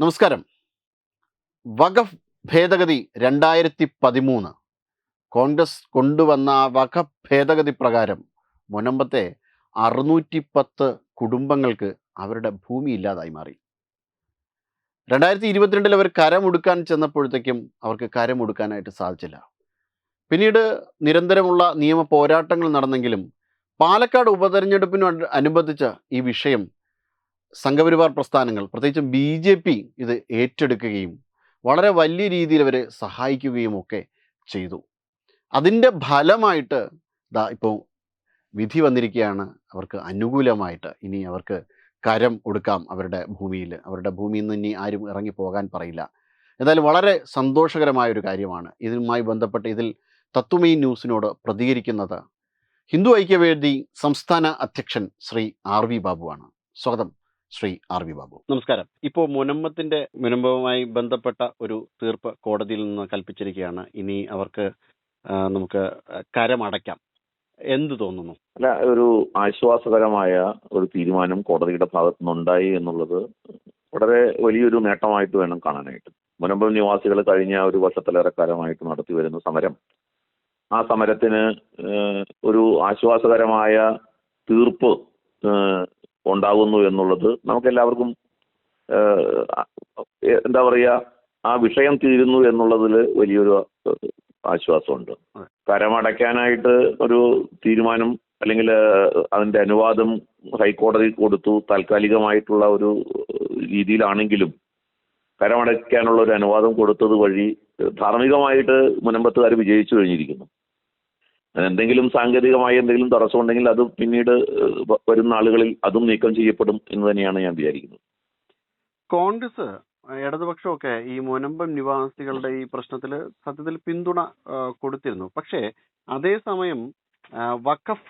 നമസ്കാരം. വഖഫ് ഭേദഗതി രണ്ടായിരത്തി പതിമൂന്ന് കോൺഗ്രസ് കൊണ്ടുവന്ന വഖഫ് ഭേദഗതി പ്രകാരം മുനമ്പത്തെ അറുന്നൂറ്റി പത്ത് കുടുംബങ്ങൾക്ക് അവരുടെ ഭൂമി ഇല്ലാതായി മാറി. രണ്ടായിരത്തി ഇരുപത്തിരണ്ടിൽ അവർ കരമൊടുക്കാൻ ചെന്നപ്പോഴത്തേക്കും അവർക്ക് കരമൊടുക്കാനായിട്ട് സാധിച്ചില്ല. പിന്നീട് നിരന്തരമുള്ള നിയമ പോരാട്ടങ്ങൾ നടന്നെങ്കിലും പാലക്കാട് ഉപതെരഞ്ഞെടുപ്പിനു അനുബന്ധിച്ച ഈ വിഷയം സംഘപരിവാർ പ്രസ്ഥാനങ്ങൾ പ്രത്യേകിച്ചും ബി ജെ പി ഇത് ഏറ്റെടുക്കുകയും വളരെ വലിയ രീതിയിൽ അവരെ സഹായിക്കുകയും ഒക്കെ ചെയ്തു. അതിന്റെ ഫലമായിട്ട് ദാ ഇപ്പോൾ വിധി വന്നിരിക്കുകയാണ്. അവർക്ക് അനുകൂലമായിട്ട് ഇനി അവർക്ക് കരം കൊടുക്കാം അവരുടെ ഭൂമിയിൽ. അവരുടെ ഭൂമിയിൽ നിന്ന് ഇനി ആരും ഇറങ്ങി പോകാൻ പറയില്ല. എന്തായാലും വളരെ സന്തോഷകരമായ ഒരു കാര്യമാണ് ഇതുമായി ബന്ധപ്പെട്ട് ഇതിൽ തത്വമയി ന്യൂസിനോട് പ്രതികരിക്കുന്നത്. ഹിന്ദു ഐക്യവേദി സംസ്ഥാന അധ്യക്ഷൻ ശ്രീ ആർ വി ബാബുവാണ്. സ്വാഗതം. Shri R V Babu. നമസ്കാരം. ഇപ്പോൾ മുനമ്പത്തിന്റെ മുനമ്പവുമായി ബന്ധപ്പെട്ട ഒരു തീർപ്പ് കോടതിയിൽ നിന്ന് കൽപ്പിച്ചിരിക്കുകയാണ്. ഇനി അവർക്ക് നമുക്ക് കരമടയ്ക്കാം. എന്ത് തോന്നുന്നു? അല്ല ഒരു ആശ്വാസകരമായ ഒരു തീരുമാനം കോടതിയുടെ ഭാഗത്തു നിന്നുണ്ടായി എന്നുള്ളത് വളരെ വലിയൊരു നേട്ടമായിട്ട് വേണം കാണാനായിട്ട്. മുനമ്പം നിവാസികൾ കഴിഞ്ഞ ഒരു വർഷത്തിലേറെ കാലമായിട്ട് നടത്തി വരുന്ന സമരം. ആ സമരത്തിന് ഒരു ആശ്വാസകരമായ തീർപ്പ് ഉണ്ടാകുന്നു എന്നുള്ളത് നമുക്കെല്ലാവർക്കും എന്താ പറയുക ആ വിഷയം തീരുന്നു എന്നുള്ളതിൽ വലിയൊരു ആശ്വാസമുണ്ട്. കരമടയ്ക്കാനായിട്ട് ഒരു തീരുമാനം അല്ലെങ്കിൽ അതിന്റെ അനുവാദം ഹൈക്കോടതി കൊടുത്തു താൽക്കാലികമായിട്ടുള്ള ഒരു രീതിയിലാണെങ്കിലും കരമടയ്ക്കാനുള്ള ഒരു അനുവാദം കൊടുത്തത് വഴി ധാർമ്മികമായിട്ട് മുനമ്പത്തുകാർ വിജയിച്ചു കഴിഞ്ഞിരിക്കുന്നു എന്തെങ്കിലും സാങ്കേതികമായ എന്തെങ്കിലും തടസ്സമുണ്ടെങ്കിൽ അത് പിന്നീട് വരുന്ന ആളുകളിൽ അതും നീക്കം ചെയ്യപ്പെടും എന്ന് തന്നെയാണ് ഞാൻ വിചാരിക്കുന്നത്. കോൺഗ്രസ് ഇടതുപക്ഷമൊക്കെ ഈ മുനമ്പം നിവാസികളുടെ ഈ പ്രശ്നത്തിൽ സത്യത്തിൽ പിന്തുണ കൊടുത്തിരുന്നു. പക്ഷേ അതേസമയം വഖഫ്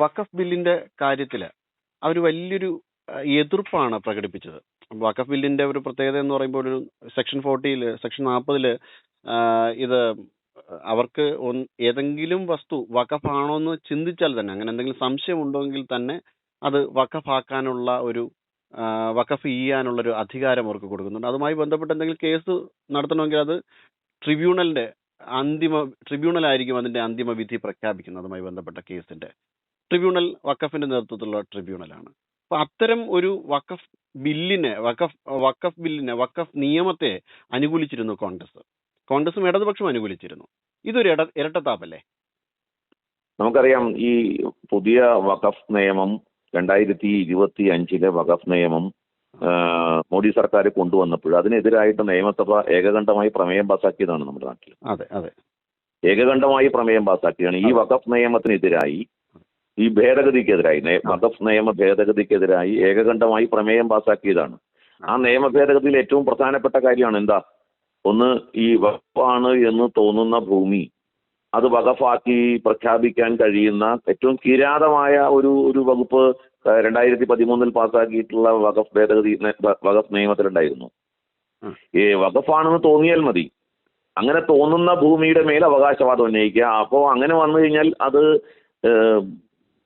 വഖഫ് ബില്ലിന്റെ കാര്യത്തിൽ അവർ വലിയൊരു എതിർപ്പാണ് പ്രകടിപ്പിച്ചത്. വഖഫ് ബില്ലിന്റെ ഒരു പ്രത്യേകത എന്ന് പറയുമ്പോൾ ഒരു സെക്ഷൻ ഫോർട്ടിയിൽ സെക്ഷൻ നാൽപ്പതിൽ ഇത് അവർക്ക് ഏതെങ്കിലും വസ്തു വഖഫാണോ എന്ന് ചിന്തിച്ചാൽ തന്നെ അങ്ങനെ എന്തെങ്കിലും സംശയം ഉണ്ടെങ്കിൽ തന്നെ അത് വഖഫാക്കാനുള്ള ഒരു വഖഫ് ചെയ്യാനുള്ള ഒരു അധികാരം അവർക്ക് കൊടുക്കുന്നുണ്ട്. അതുമായി ബന്ധപ്പെട്ട് എന്തെങ്കിലും കേസ് നടത്തണമെങ്കിൽ അത് ട്രിബ്യൂണലിന്റെ അന്തിമ ട്രിബ്യൂണൽ ആയിരിക്കും അതിന്റെ അന്തിമ വിധി പ്രഖ്യാപിക്കുന്നത് അതുമായി ബന്ധപ്പെട്ട കേസിന്റെ. ട്രിബ്യൂണൽ വഖഫിന്റെ നേതൃത്വത്തിലുള്ള ട്രിബ്യൂണലാണ്. അപ്പൊ അത്തരം ഒരു വഖഫ് ബില്ലിനെ വഖഫ് വഖഫ് ബില്ലിനെ വഖഫ് നിയമത്തെ അനുകൂലിച്ചിരുന്നു കോൺഗ്രസ്. കോൺഗ്രസും ഇടതുപക്ഷവും അനുകൂലിച്ചിരുന്നു. ഇതൊരു ഇട ഇരട്ടത്താപ്പല്ലേ? നമുക്കറിയാം ഈ പുതിയ വഖഫ് നിയമം രണ്ടായിരത്തി ഇരുപത്തി അഞ്ചിലെ വഖഫ് നിയമം മോദി മോഡി സർക്കാർ കൊണ്ടുവന്നപ്പോൾ അതിനെതിരായിട്ട് നിയമസഭ ഏകകണ്ഠമായി പ്രമേയം പാസാക്കിയതാണ് നമ്മുടെ നാട്ടിൽ. അതെ അതെ. ഏകകണ്ഠമായി പ്രമേയം പാസാക്കിയാണ് ഈ. വഖഫ് നിയമത്തിനെതിരായി ഈ ഭേദഗതിക്കെതിരായി വഖഫ് നിയമ ഭേദഗതിക്കെതിരായി ഏകകണ്ഠമായി പ്രമേയം പാസാക്കിയതാണ്. ആ. നിയമ ഭേദഗതിയിൽ ഏറ്റവും പ്രധാനപ്പെട്ട കാര്യമാണ് എന്താ? ഒന്ന് ഈ വഖഫാണ് എന്ന് തോന്നുന്ന ഭൂമി. അത് വഖഫാക്കി പ്രഖ്യാപിക്കാൻ കഴിയുന്ന ഏറ്റവും കിരാതമായ ഒരു ഒരു വകുപ്പ് രണ്ടായിരത്തി പതിമൂന്നിൽ പാസ്സാക്കിയിട്ടുള്ള വഖഫ് ഭേദഗതി വകഫ് വഖഫ് നിയമത്തിലുണ്ടായിരുന്നു. ഏ ഈ വഖഫാണെന്ന് തോന്നിയാൽ മതി. അങ്ങനെ തോന്നുന്ന ഭൂമിയുടെ മേൽ അവകാശവാദം ഉന്നയിക്കുക. അപ്പോൾ അങ്ങനെ വന്നു കഴിഞ്ഞാൽ അത്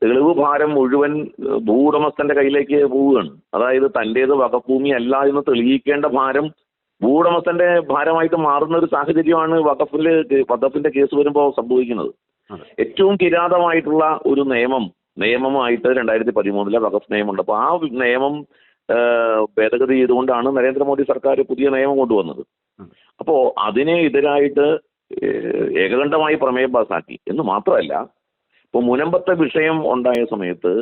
തെളിവ് ഭാരം മുഴുവൻ ഭൂ ഭൂവുടമസ്ഥന്റെ കയ്യിലേക്ക് പോവുകയാണ്. അതായത് തന്റേത് വകഭൂമി ഭൂമി അല്ല എന്ന് തെളിയിക്കേണ്ട ഭാരം ഭൂവുടമസ്ഥന്റെ ഭാരമായിട്ട് മാറുന്ന ഒരു സാഹചര്യമാണ് വഖഫിൽ വഖഫിന്റെ കേസ് വരുമ്പോൾ സംഭവിക്കുന്നത്. ഏറ്റവും കിരാതമായിട്ടുള്ള ഒരു നിയമം നിയമമായിട്ട് രണ്ടായിരത്തി പതിമൂന്നിലെ വഖഫ് നിയമമുണ്ട് അപ്പോൾ ആ നിയമം ഭേദഗതി ചെയ്തുകൊണ്ടാണ് നരേന്ദ്രമോദി സർക്കാർ പുതിയ നിയമം കൊണ്ടുവന്നത്. അപ്പോ അതിനെ എതിരായിട്ട് ഏകകണ്ഠമായി പ്രമേയം പാസാക്കി എന്ന് മാത്രമല്ല ഇപ്പൊ മുനമ്പത്തെ വിഷയം ഉണ്ടായ സമയത്ത്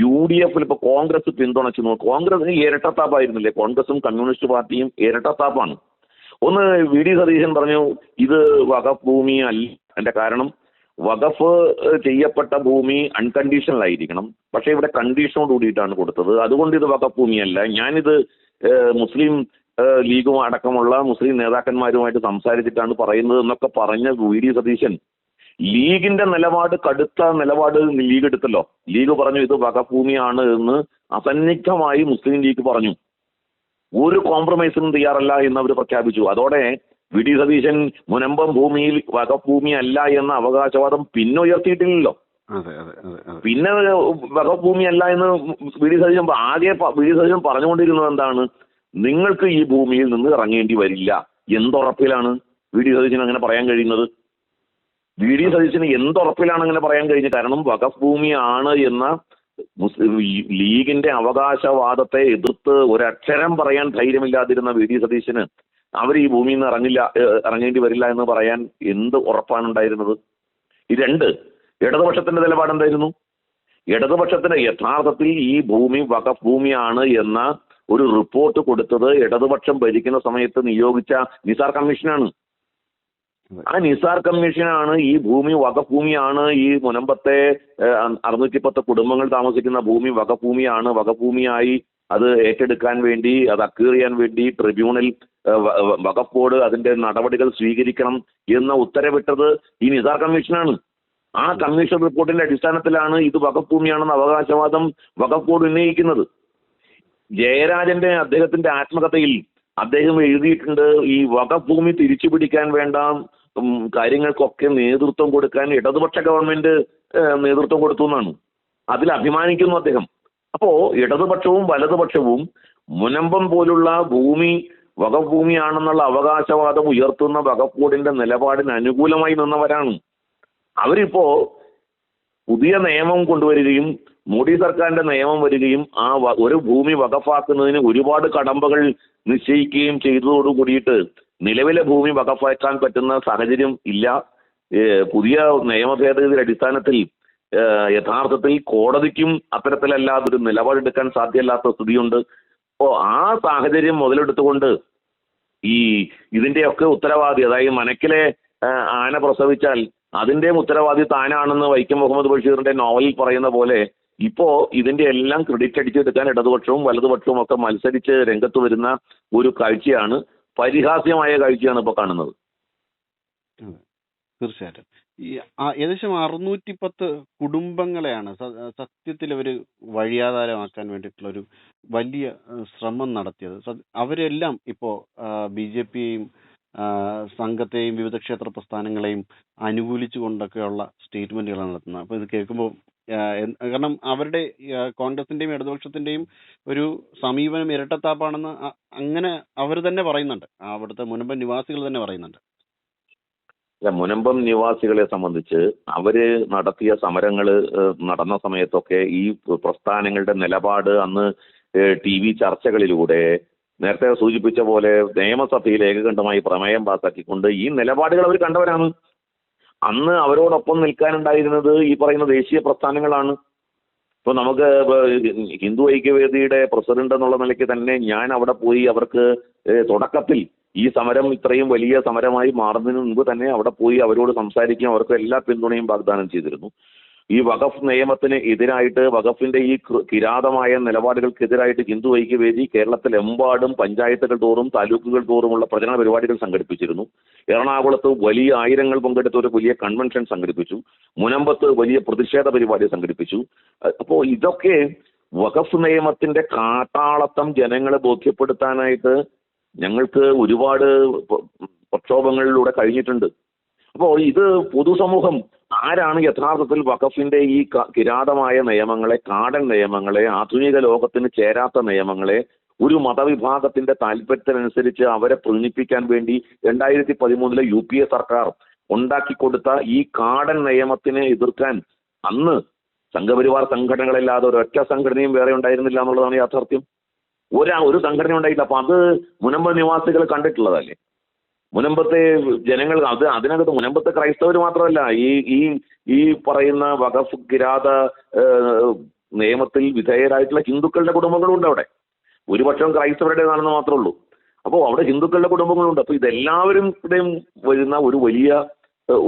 യു ഡി എഫിൽ ഇപ്പൊ കോൺഗ്രസ് പിന്തുണച്ചു നോക്കും കോൺഗ്രസിന് ഇരട്ടത്താപ്പായിരുന്നില്ലേ? കോൺഗ്രസും കമ്മ്യൂണിസ്റ്റ് പാർട്ടിയും ഇരട്ടത്താപ്പാണ്. ഒന്ന് വി ഡി സതീശൻ പറഞ്ഞു ഇത് വകഫ് ഭൂമി അല്ല. എന്റെ കാരണം വകഫ് ചെയ്യപ്പെട്ട ഭൂമി അൺകണ്ടീഷണൽ ആയിരിക്കണം. പക്ഷേ ഇവിടെ കണ്ടീഷനോട് കൂടിയിട്ടാണ് കൊടുത്തത്. അതുകൊണ്ട് ഇത് വകഫ് ഭൂമിയല്ല. ഞാനിത് മുസ്ലിം ലീഗും അടക്കമുള്ള മുസ്ലിം നേതാക്കന്മാരുമായിട്ട് സംസാരിച്ചിട്ടാണ് പറയുന്നത് എന്നൊക്കെ പറഞ്ഞ വി ഡി സതീശൻ ലീഗിന്റെ നിലപാട് കടുത്ത നിലപാട് ലീഗ് എടുത്തല്ലോ. ലീഗ് പറഞ്ഞു ഇത് വകഭൂമിയാണ് എന്ന് അസന്നിഗ്ധമായി മുസ്ലിം ലീഗ് പറഞ്ഞു. ഒരു കോംപ്രമൈസിനും തയ്യാറല്ല എന്ന് അവർ പ്രഖ്യാപിച്ചു. അതോടെ വി ഡി സതീശൻ മുനമ്പം ഭൂമിയിൽ വകഭൂമി അല്ല എന്ന അവകാശവാദം പിന്നെ ഉയർത്തിയിട്ടില്ലല്ലോ. പിന്നെ വകഭൂമി അല്ല എന്ന് വി ഡി സതീശൻ ആകെ വി ഡി സതീശൻ പറഞ്ഞുകൊണ്ടിരുന്നത് എന്താണ്? നിങ്ങൾക്ക് ഈ ഭൂമിയിൽ നിന്ന് ഇറങ്ങേണ്ടി വരില്ല. എന്തുറപ്പിലാണ് വി ഡി സതീശൻ അങ്ങനെ പറയാൻ കഴിയുന്നത്? വി ഡി സതീശന് എന്തുറപ്പിലാണ് അങ്ങനെ പറയാൻ കഴിഞ്ഞത്? കാരണം വഖഫ് ഭൂമിയാണ് എന്ന ലീഗിന്റെ അവകാശവാദത്തെ എതിർത്ത് ഒരക്ഷരം പറയാൻ ധൈര്യമില്ലാതിരുന്ന വി ഡി സതീശന് അവർ ഈ ഭൂമിയിൽ നിന്ന് ഇറങ്ങില്ല ഇറങ്ങേണ്ടി വരില്ല എന്ന് പറയാൻ എന്ത് ഉറപ്പാണ് ഉണ്ടായിരുന്നത്? ഈ രണ്ട് ഇടതുപക്ഷത്തിന്റെ നിലപാട് എന്തായിരുന്നു? ഇടതുപക്ഷത്തിന് യഥാർത്ഥത്തിൽ ഈ ഭൂമി വഖഫ് ഭൂമിയാണ് എന്ന ഒരു റിപ്പോർട്ട് കൊടുത്തത് ഇടതുപക്ഷം ഭരിക്കുന്ന സമയത്ത് നിയോഗിച്ച നിസാർ കമ്മീഷനാണ്. ആ നിസാർ കമ്മീഷനാണ് ഈ ഭൂമി വകഭൂമിയാണ് ഭൂമിയാണ് ഈ മുനമ്പത്തെ അറുന്നൂറ്റി പത്ത് കുടുംബങ്ങൾ താമസിക്കുന്ന ഭൂമി വകഭൂമിയാണ്. വകഭൂമിയായി അത് ഏറ്റെടുക്കാൻ വേണ്ടി അത് അക്വയർ ചെയ്യാൻ വേണ്ടി ട്രിബ്യൂണൽ ഏഹ്, വ- വ- വഖഫ് ബോർഡ് അതിന്റെ നടപടികൾ സ്വീകരിക്കണം എന്ന ഉത്തരവിട്ടത് ഈ നിസാർ കമ്മീഷനാണ്. ആ കമ്മീഷൻ റിപ്പോർട്ടിന്റെ അടിസ്ഥാനത്തിലാണ് ഇത് വകഭൂമിയാണെന്ന ഭൂമിയാണെന്ന അവകാശവാദം വകപ്പോട് ഉന്നയിക്കുന്നത്. ജയരാജന്റെ അദ്ദേഹത്തിന്റെ ആത്മകഥയിൽ അദ്ദേഹം എഴുതിയിട്ടുണ്ട് ഈ വകഭൂമി ഭൂമി തിരിച്ചു പിടിക്കാൻ വേണ്ട കാര്യങ്ങൾക്കൊക്കെ നേതൃത്വം കൊടുക്കാൻ ഇടതുപക്ഷ ഗവൺമെന്റ് നേതൃത്വം കൊടുത്തു എന്നാണ്. അതിൽ അഭിമാനിക്കുന്നു അദ്ദേഹം. അപ്പോ ഇടതുപക്ഷവും വലതുപക്ഷവും മുനമ്പം പോലുള്ള ഭൂമി വകഭൂമിയാണെന്നുള്ള ഭൂമിയാണെന്നുള്ള അവകാശവാദം ഉയർത്തുന്ന വകപ്പൂടിന്റെ നിലപാടിന് അനുകൂലമായി നിന്നവരാണ്. അവരിപ്പോ പുതിയ നിയമം കൊണ്ടുവരികയും മോഡി സർക്കാരിന്റെ നിയമം വരികയും ആ ഒരു ഭൂമി വകഫാക്കുന്നതിന് ഒരുപാട് കടമ്പകൾ നിശ്ചയിക്കുകയും ചെയ്തതോടു കൂടിയിട്ട് നിലവിലെ ഭൂമി വകഫാക്കാൻ പറ്റുന്ന സാഹചര്യം ഇല്ല. പുതിയ നിയമ ഭേദഗതിയുടെ അടിസ്ഥാനത്തിൽ യഥാർത്ഥത്തിൽ കോടതിക്കും അത്തരത്തിലല്ലാതെ ഒരു നിലപാടെടുക്കാൻ സാധ്യമല്ലാത്ത സ്ഥിതിയുണ്ട്. അപ്പോൾ ആ സാഹചര്യം മുതലെടുത്തുകൊണ്ട് ഈ ഇതിന്റെയൊക്കെ ഉത്തരവാദി അതായത് മനക്കിലെ ആന പ്രസവിച്ചാൽ അതിന്റെയും ഉത്തരവാദി താനാണെന്ന് വൈക്കം മുഹമ്മദ് ബഷീറിന്റെ നോവലിൽ പറയുന്ന പോലെ ഇപ്പോ ഇതിന്റെ എല്ലാം ക്രെഡിറ്റ് അടിച്ചെടുക്കാൻ ഇടതുപക്ഷവും വലതുപക്ഷവും ഒക്കെ മത്സരിച്ച് രംഗത്ത് വരുന്ന ഒരു കാഴ്ചയാണ്. പരിഹാസ്യമായ കാഴ്ചയാണ് ഇപ്പൊ കാണുന്നത്. തീർച്ചയായിട്ടും. ഈ ഏകദേശം അറുന്നൂറ്റി പത്ത് കുടുംബങ്ങളെയാണ് സത്യത്തിൽ അവർ വഴിയാധാരമാക്കാൻ വേണ്ടിയിട്ടുള്ള ഒരു വലിയ ശ്രമം നടത്തിയത്. അവരെല്ലാം ഇപ്പോൾ ബി ജെ പിയെയും സംഘത്തെയും വിവിധ ക്ഷേത്ര പ്രസ്ഥാനങ്ങളെയും അനുകൂലിച്ചുകൊണ്ടൊക്കെയുള്ള സ്റ്റേറ്റ്മെന്റുകളാണ് നടത്തുന്നത്. അപ്പോൾ ഇത് കേൾക്കുമ്പോൾ കാരണം അവരുടെ കോൺഗ്രസിന്റെയും ഇടതുപക്ഷത്തിന്റെയും ഒരു സമീപനം ഇരട്ടത്താപ്പാണെന്ന് അങ്ങനെ അവർ തന്നെ പറയുന്നുണ്ട്. അവിടുത്തെ മുനമ്പം നിവാസികൾ തന്നെ പറയുന്നുണ്ട്. മുനമ്പം നിവാസികളെ സംബന്ധിച്ച് അവർ നടത്തിയ സമരങ്ങൾ നടന്ന സമയത്തൊക്കെ ഈ പ്രസ്ഥാനങ്ങളുടെ നിലപാട് അന്ന് ടി വി ചർച്ചകളിലൂടെ നേരത്തെ സൂചിപ്പിച്ച പോലെ നിയമസഭയിൽ ഏകകണ്ഠമായി പ്രമേയം പാസാക്കിക്കൊണ്ട് ഈ നിലപാടുകൾ അവർ കണ്ടവരാണ്. അന്ന് അവരോടൊപ്പം നിൽക്കാനുണ്ടായിരുന്നത് ഈ പറയുന്ന ദേശീയ പ്രസ്ഥാനങ്ങളാണ്. ഇപ്പൊ നമുക്ക് ഹിന്ദു ഐക്യവേദിയുടെ പ്രസിഡന്റ് എന്നുള്ള നിലയ്ക്ക് തന്നെ ഞാൻ അവിടെ പോയി അവർക്ക് തുടക്കത്തിൽ ഈ സമരം ഇത്രയും വലിയ സമരമായി മാറുന്നതിന് മുൻപ് തന്നെ അവിടെ പോയി അവരോട് സംസാരിക്കുകയും അവർക്ക് എല്ലാ പിന്തുണയും വാഗ്ദാനം ചെയ്തിരുന്നു. ഈ വഖഫ് നിയമത്തിന് എതിരായിട്ട് വഖഫിന്റെ ഈ കിരാതമായ നിലപാടുകൾക്കെതിരായിട്ട് ഹിന്ദു ഐക്യവേദി കേരളത്തിലെമ്പാടും പഞ്ചായത്തുകൾ തോറും താലൂക്കുകൾ തോറുമുള്ള പ്രചരണ പരിപാടികൾ സംഘടിപ്പിച്ചിരുന്നു. എറണാകുളത്ത് വലിയ ആയിരങ്ങൾ പങ്കെടുത്ത ഒരു വലിയ കൺവെൻഷൻ സംഘടിപ്പിച്ചു. മുനമ്പത്ത് വലിയ പ്രതിഷേധ പരിപാടി സംഘടിപ്പിച്ചു. അപ്പോ ഇതൊക്കെ വഖഫ് നിയമത്തിന്റെ കാട്ടാളത്തം ജനങ്ങളെ ബോധ്യപ്പെടുത്താനായിട്ട് ഞങ്ങൾക്ക് ഒരുപാട് പ്രക്ഷോഭങ്ങളിലൂടെ കഴിഞ്ഞിട്ടുണ്ട്. അപ്പോൾ ഇത് പൊതുസമൂഹം ആരാണ് യഥാർത്ഥത്തിൽ വഖഫിന്റെ ഈ കിരാതമായ നിയമങ്ങളെ കാടൻ നിയമങ്ങളെ ആധുനിക ലോകത്തിന് ചേരാത്ത നിയമങ്ങളെ ഒരു മതവിഭാഗത്തിന്റെ താല്പര്യത്തിനനുസരിച്ച് അവരെ പ്രീണിപ്പിക്കാൻ വേണ്ടി രണ്ടായിരത്തി പതിമൂന്നിലെ യു പി എ സർക്കാർ ഉണ്ടാക്കിക്കൊടുത്ത ഈ കാടൻ നിയമത്തിനെ എതിർക്കാൻ അന്ന് സംഘപരിവാർ സംഘടനകളില്ലാതെ ഒരൊറ്റ സംഘടനയും വേറെ ഉണ്ടായിരുന്നില്ല എന്നുള്ളതാണ് യാഥാർത്ഥ്യം. ഒരാ ഒരു സംഘടന ഉണ്ടായില്ല അപ്പൊ അത് മുനമ്പ് നിവാസികൾ കണ്ടിട്ടുള്ളതല്ലേ? മുനമ്പത്തെ ജനങ്ങൾ അത് അതിനകത്ത് മുനമ്പത്തെ ക്രൈസ്തവർ മാത്രമല്ല ഈ ഈ ഈ പറയുന്ന വഖഫ് കിരാത നിയമത്തിൽ വിധേയരായിട്ടുള്ള ഹിന്ദുക്കളുടെ കുടുംബങ്ങളും ഉണ്ട് അവിടെ. ഒരുപക്ഷം ക്രൈസ്തവരുടേതാണെന്ന് മാത്രമേ ഉള്ളൂ. അപ്പോൾ അവിടെ ഹിന്ദുക്കളുടെ കുടുംബങ്ങളുണ്ട്. അപ്പോൾ ഇതെല്ലാവരും ഇവിടെയും വരുന്ന ഒരു വലിയ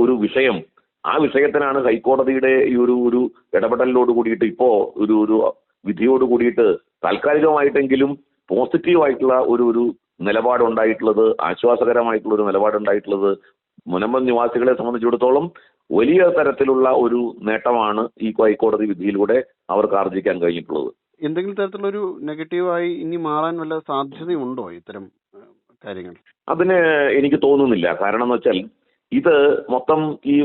ഒരു വിഷയം. ആ വിഷയത്തിനാണ് ഹൈക്കോടതിയുടെ ഈ ഒരു ഒരു ഇടപെടലിനോട് കൂടിയിട്ട് ഇപ്പോ ഒരു ഒരു വിധിയോട് കൂടിയിട്ട് താൽക്കാലികമായിട്ടെങ്കിലും പോസിറ്റീവായിട്ടുള്ള ഒരു ഒരു നിലപാടുണ്ടായിട്ടുള്ളത് ആശ്വാസകരമായിട്ടുള്ള ഒരു നിലപാടുണ്ടായിട്ടുള്ളത് മുനമ്പം നിവാസികളെ സംബന്ധിച്ചിടത്തോളം വലിയ തരത്തിലുള്ള ഒരു നേട്ടമാണ് ഈ ഹൈക്കോടതി വിധിയിലൂടെ അവർക്ക് ആർജിക്കാൻ കഴിഞ്ഞിട്ടുള്ളത്. എന്തെങ്കിലും തരത്തിലുള്ള ഒരു നെഗറ്റീവായി ഇനി മാറാൻ വല്ല സാധ്യതയുണ്ടോ ഇത്തരം കാര്യങ്ങൾ? അതിന് എനിക്ക് തോന്നുന്നില്ല. കാരണം എന്ന് വെച്ചാൽ ഇത് മൊത്തം ഈ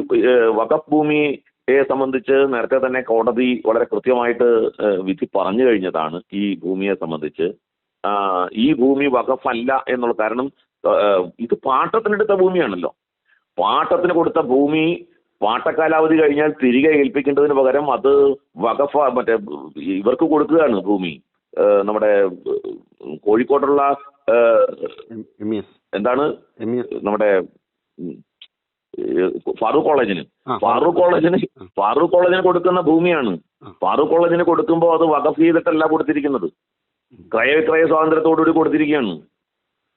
വകഫ് ഭൂമിയെ സംബന്ധിച്ച് നേരത്തെ തന്നെ കോടതി വളരെ കൃത്യമായിട്ട് വിധി പറഞ്ഞു കഴിഞ്ഞതാണ് ഈ ഭൂമിയെ സംബന്ധിച്ച്. ഈ ഭൂമി വകഫല്ല എന്നുള്ള കാരണം ഇത് പാട്ടത്തിനെടുത്ത ഭൂമിയാണല്ലോ. പാട്ടത്തിന് കൊടുത്ത ഭൂമി പാട്ടക്കാലാവധി കഴിഞ്ഞാൽ തിരികെ ഏൽപ്പിക്കേണ്ടതിന് പകരം അത് വകഫ മറ്റേ ഇവർക്ക് കൊടുക്കുകയാണ് ഭൂമി. നമ്മുടെ കോഴിക്കോട്ടുള്ള എന്താണ്? നമ്മുടെ ഫാറൂഖ് കോളേജിന്. ഫാറൂഖ് കോളേജിന് ഫാറൂഖ് കോളേജിന് കൊടുക്കുന്ന ഭൂമിയാണ്. ഫാറൂഖ് കോളേജിന് കൊടുക്കുമ്പോൾ അത് വകഫ് ചെയ്തിട്ടല്ല കൊടുത്തിരിക്കുന്നത്. ക്രയവിക്രയ സ്വാതന്ത്ര്യത്തോടുകൂടി കൊടുത്തിരിക്കുകയാണ്.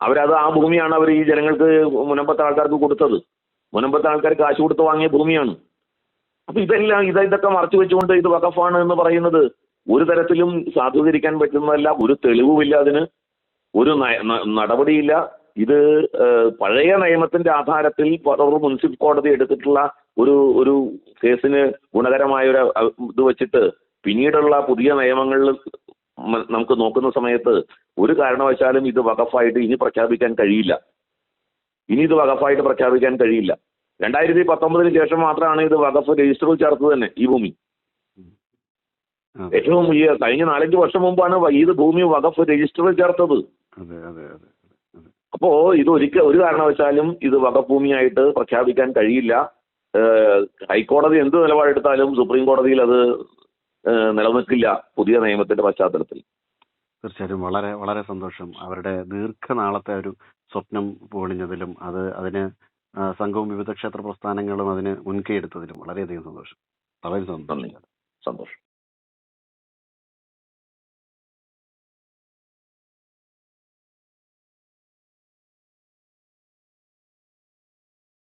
അവരത് ആ ഭൂമിയാണ് അവർ ഈ ജനങ്ങൾക്ക് മുനമ്പത്തെ ആൾക്കാർക്ക് കൊടുത്തത്. മുനമ്പത്തെ ആൾക്കാർ കാശ് കൊടുത്ത് വാങ്ങിയ ഭൂമിയാണ്. അപ്പൊ ഇതെല്ലാം ഇത് ഇതൊക്കെ മറച്ചു വെച്ചുകൊണ്ട് ഇത് വഖഫാണ് എന്ന് പറയുന്നത് ഒരു തരത്തിലും സാധൂകരിക്കാൻ പറ്റുന്നതല്ല ഒരു തെളിവുമില്ല അതിന് ഒരു നടപടിയില്ല. ഇത് പഴയ നിയമത്തിന്റെ ആധാരത്തിൽ പറവൂർ മുനിസിപ്പൽ കോടതി എടുത്തിട്ടുള്ള ഒരു ഒരു കേസിന് ഗുണകരമായ ഒരു ഇത് വെച്ചിട്ട് പിന്നീടുള്ള പുതിയ നിയമങ്ങളിൽ നമുക്ക് നോക്കുന്ന സമയത്ത് ഒരു കാരണവശാലും ഇത് വകഫായിട്ട് ഇനി പ്രഖ്യാപിക്കാൻ കഴിയില്ല. ഇനി ഇത് വകഫായിട്ട് പ്രഖ്യാപിക്കാൻ കഴിയില്ല. രണ്ടായിരത്തി പത്തൊമ്പതിന് ശേഷം മാത്രമാണ് ഇത് വകഫ് രജിസ്റ്ററിൽ ചേർത്തത് തന്നെ ഈ ഭൂമി. ഏറ്റവും ഈ കഴിഞ്ഞ നാലഞ്ച് വർഷം മുമ്പാണ് ഇത് ഭൂമി വകഫ് രജിസ്റ്ററിൽ ചേർത്തത്. അപ്പോ ഇത് ഒരിക്കൽ ഒരു കാരണവശാലും ഇത് വകഭൂമിയായിട്ട് പ്രഖ്യാപിക്കാൻ കഴിയില്ല. ഹൈക്കോടതി എന്ത് നിലപാടെടുത്താലും സുപ്രീം കോടതിയിൽ അത് നിലനിൽക്കില്ല പുതിയ നിയമത്തിന്റെ പശ്ചാത്തലത്തിൽ. തീർച്ചയായിട്ടും വളരെ വളരെ സന്തോഷം. അവരുടെ ദീർഘനാളത്തെ ഒരു സ്വപ്നം പൊളിഞ്ഞതിലും അത് അതിന് സംഘവും വിവിധ ക്ഷേത്ര പ്രസ്ഥാനങ്ങളും അതിന് മുൻകൈ എടുത്തതിലും വളരെയധികം സന്തോഷം. വളരെ സന്തോഷം. സന്തോഷം.